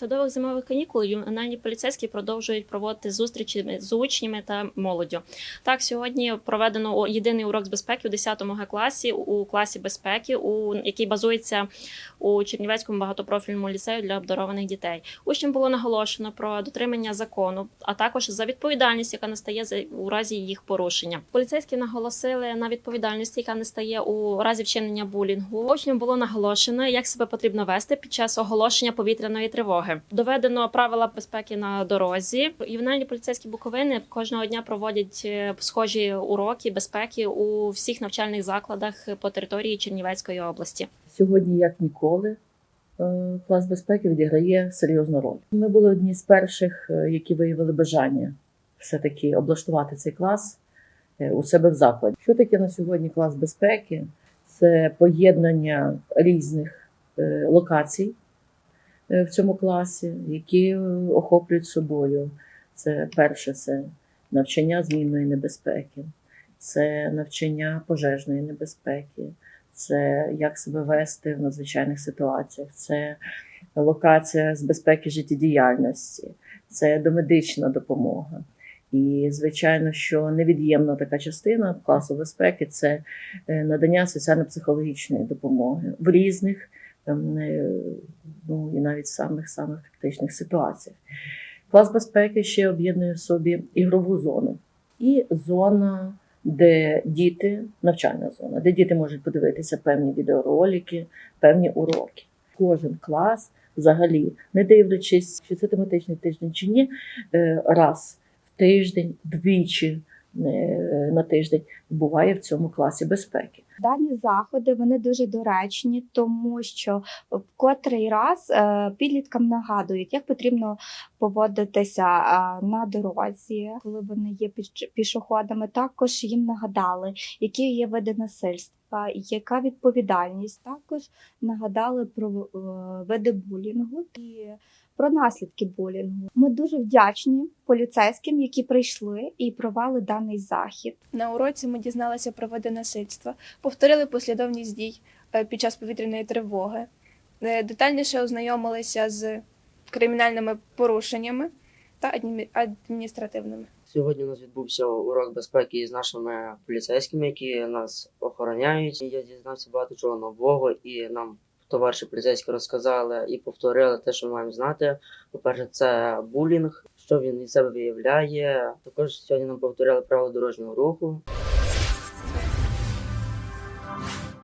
Після зимових канікул ювенальні поліцейські продовжують проводити зустрічі з учнями та молоддю. Так, сьогодні проведено єдиний урок з безпеки у 10 Г класі у класі безпеки, у який базується у Чернівецькому багатопрофільному ліцею для обдарованих дітей. Учням було наголошено про дотримання закону, а також за відповідальність, яка настає за у разі їх порушення. Поліцейські наголосили на відповідальності, яка настає у разі вчинення булінгу. Учням було наголошено, як себе потрібно вести під час оголошення повітряної тривоги. Доведено правила безпеки на дорозі. Ювенальні поліцейські буковини кожного дня проводять е, схожі уроки безпеки у всіх навчальних закладах по території Чернівецької області. Сьогодні, як ніколи, е, клас безпеки відіграє серйозну роль. Ми були одні з перших, е, які виявили бажання все-таки облаштувати цей клас у себе в закладі. Що таке на сьогодні клас безпеки? Це поєднання різних локацій в цьому класі, які е, охоплюють собою. Це перше, це навчання змінної небезпеки, це навчання пожежної небезпеки, це як себе вести в надзвичайних ситуаціях, це локація з безпеки життєдіяльності, це домедична допомога. І, звичайно, що невід'ємна така частина класу безпеки це е, надання соціально-психологічної допомоги в різних, е, ну і навіть самих самих критичних ситуаціях. Клас безпеки ще об'єднує в собі ігрову зону і зона де діти, навчальна зона, де діти можуть подивитися певні відеоролики, певні уроки. Кожен клас, взагалі, не дивлячись, чи це тематичний тиждень чи ні, е, раз в тиждень, двічі на тиждень буває в цьому класі безпеки. Дані заходи вони дуже доречні, тому що в котрий раз е, підліткам нагадують, як потрібно поводитися е, на дорозі, коли вони є піш- пішоходами. Також їм нагадали, які є види насильства, яка відповідальність. Також нагадали про е, види булінгу і про наслідки булінгу. Ми дуже вдячні поліцейським, які прийшли і провели даний захід. На уроці ми дізналися про види насильства, повторили послідовність дій е, під час повітряної тривоги, е, детальніше ознайомилися з кримінальними порушеннями та адмі- адміністративними. Сьогодні у нас відбувся урок безпеки з нашими поліцейськими, які нас охороняють. Я дізнався багато чого нового, і нам товариші поліцейські розказали і повторили те, що ми маємо знати. По-перше, це булінг, що він із себе виявляє. Також сьогодні нам повторили правила дорожнього руху.